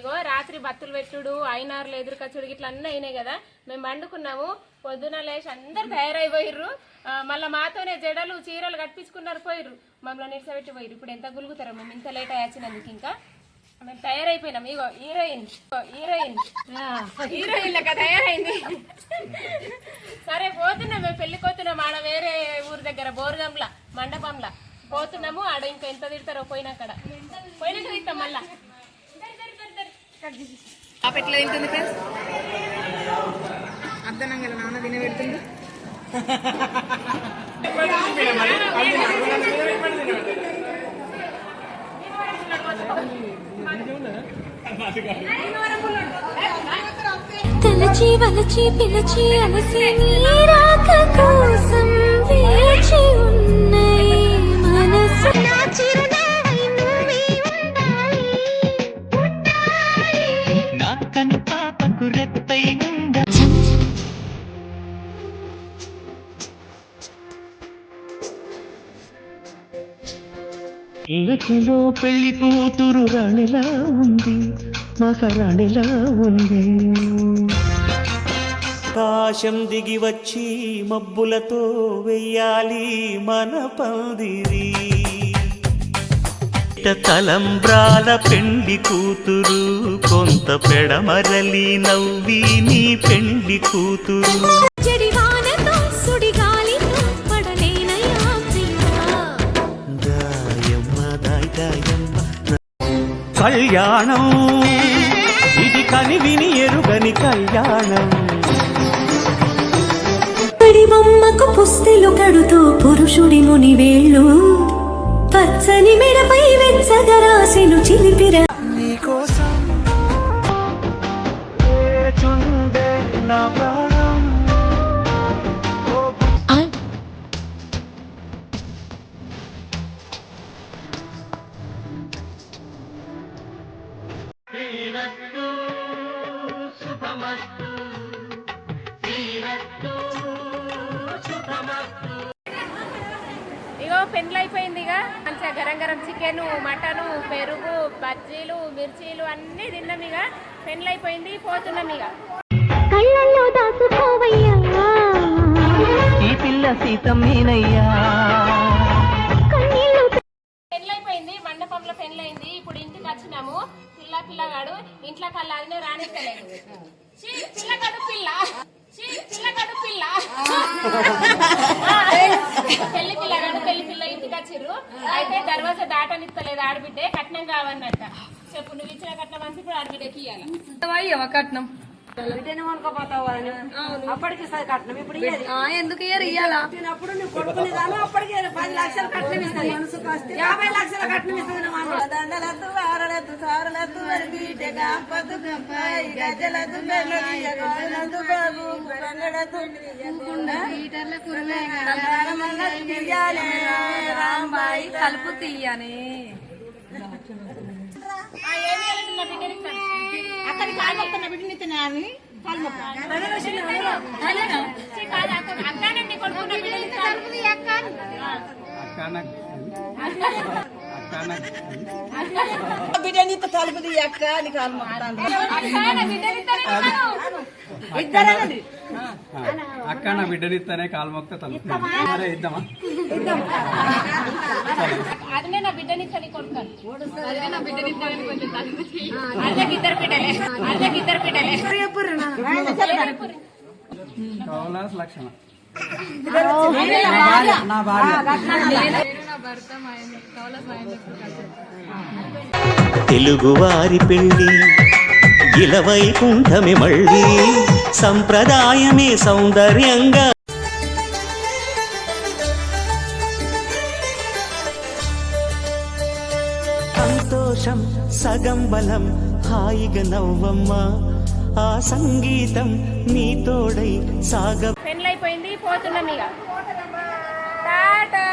ఇగో రాత్రి బత్తులు పెట్టుడు అయినారులు ఎదురుకచ్చుడు ఇట్లా అన్నీ అయినాయి కదా. మేము వండుకున్నాము పొద్దున లేచి అందరు తయారైపోయిర్రు. మళ్ళా మాతోనే జడలు చీరలు కట్టించుకున్నారు పోయిర్రు. మమ్మల్ని నిడిసబెట్టి పోయిర్రు ఇప్పుడు ఎంత గులుగుతారో మేము ఇంత లేట్ అయ్యాచినందుకు ఇంకా. మేము తయారైపోయినాం. ఇగో హీరోయిన్ హీరోయిన్. హీరోయిన్ లెక్క తయారైంది. సరే పోతున్నాం. మేము పెళ్ళి పోతున్నాం ఆడ వేరే ఊరు దగ్గర బోరుగంల మండపంలా. పోతున్నాము. ఆడ ఇంకా ఎంత తిడతారో పోయినాకడ పోయినాక తింటాం మళ్ళా. పాప ఎట్లా తింటుంది ఫ్రెండ్స్ అర్ధనంగా నాన్న తినబెడుతుంది తలచి వలచి పిలచి అలసి నీరాక కోసం కను పాపకు రెప్పై ఇలకలో పెళ్ళి కూతురు రాణిలా ఉంది మహారాణిలా ఉంది. ఆకాశం దిగి వచ్చి మబ్బులతో వెయ్యాలి మన పందిరి తలంబ్రాల పెండి కూతురు కొంత పెడమరలి నవ్వి నీ పెండి కూతురు. కళ్యాణం ఇది కని విని ఎరుగని కళ్యాణం. పడి బొమ్మకు పుస్తెలు కడుతూ పురుషుడి ముని వేళ్ళు పచ్చని మెడపై వెచ్చగరాసెను చిలిపిర. నీకోసం నా ప్రాణం ఇగో పెండ్లు అయిపోయింది ఇక మంచిగా గరం గరం చికెన్ మటన్ పెరుగు బజ్జీలు మిర్చీలు అన్నీ తిన్నాం ఇక పెండ్లు అయిపోయింది పోతున్నాం ఇక కళ్ళల్లో దాసుకోవయ్యా ఈ పిల్ల సీతమ్మేనయ్యా. పెళ్ళైపోయింది మండపంలో పెళ్ళైంది ఇప్పుడు ఇంటికి వచ్చినాము. పిల్ల పిల్లగాడు ఇంట్లో కల్లా అదినే రానిస్తలేదు పిల్లగాడు పిల్ల. పిల్లగాడు పెళ్ళి పిల్ల ఇంటికి వచ్చిర్రు అయితే దర్వాజా దాటనిస్తలేదు ఆడబిడ్డే కట్నం కావన్నట్ట. చెప్పు నువ్వు ఇచ్చిన కట్నం అంతా ఇప్పుడు ఆడబిడ్డకి ఇయ్యాలి? కట్నం? అప్పటికి కట్నం ఇప్పుడు ఇయ్యేది. ఆ, ఎందుకు ఇయ్యరు? ఇయ్యాలా? అప్పుడు నువ్వు కొడుకుని దాను అప్పటికి పది లక్షల కట్నం ఇస్తుంది యాభై లక్షల కట్నం ఇస్తుంది నువ్వు అమ్మ. దండలద్దు వారలద్దు సారలద్దు మరి బీటె గంపద్దు గంపాయి గజ్జలద్దు బెల్లది గోలద్దు బాబు రంగడద్దు రాంబాయి. కలుపు తీయనే. ఆ, ఏమి ఇయ్యాలి నా బిడ్డని. అక్కడికి తినాలి అక్క- కొడుకు నా బిడ్డని అని కాలు మొక్కుతాను. అక్క, నా బిడ్డని ఇస్తాను. నా కాలు మొక్క మరే ఇద్దామా? నా బిడ్డని ఇస్తాను అదే నా బిడ్డని ఇస్తానని కొంచెం తలుపు తీయి. అద్దెకి ఇద్దరు బిడ్డలే. అద్దెకి ఇద్దరు బిడ్డలే. కౌలాస్ లక్షణ? తెలుగువారి పెళ్ళి ఇలవైకుంఠమే మళ్ళీ. సంప్రదాయమే సౌందర్యంగా. సంతోషం సగం బలం హాయిగా నవ్వమ్మ. ఆ సంగీతం నీ తోడై సాగ పెళ్ళైపోయింది పోతున్నాం ఇక. టాటా!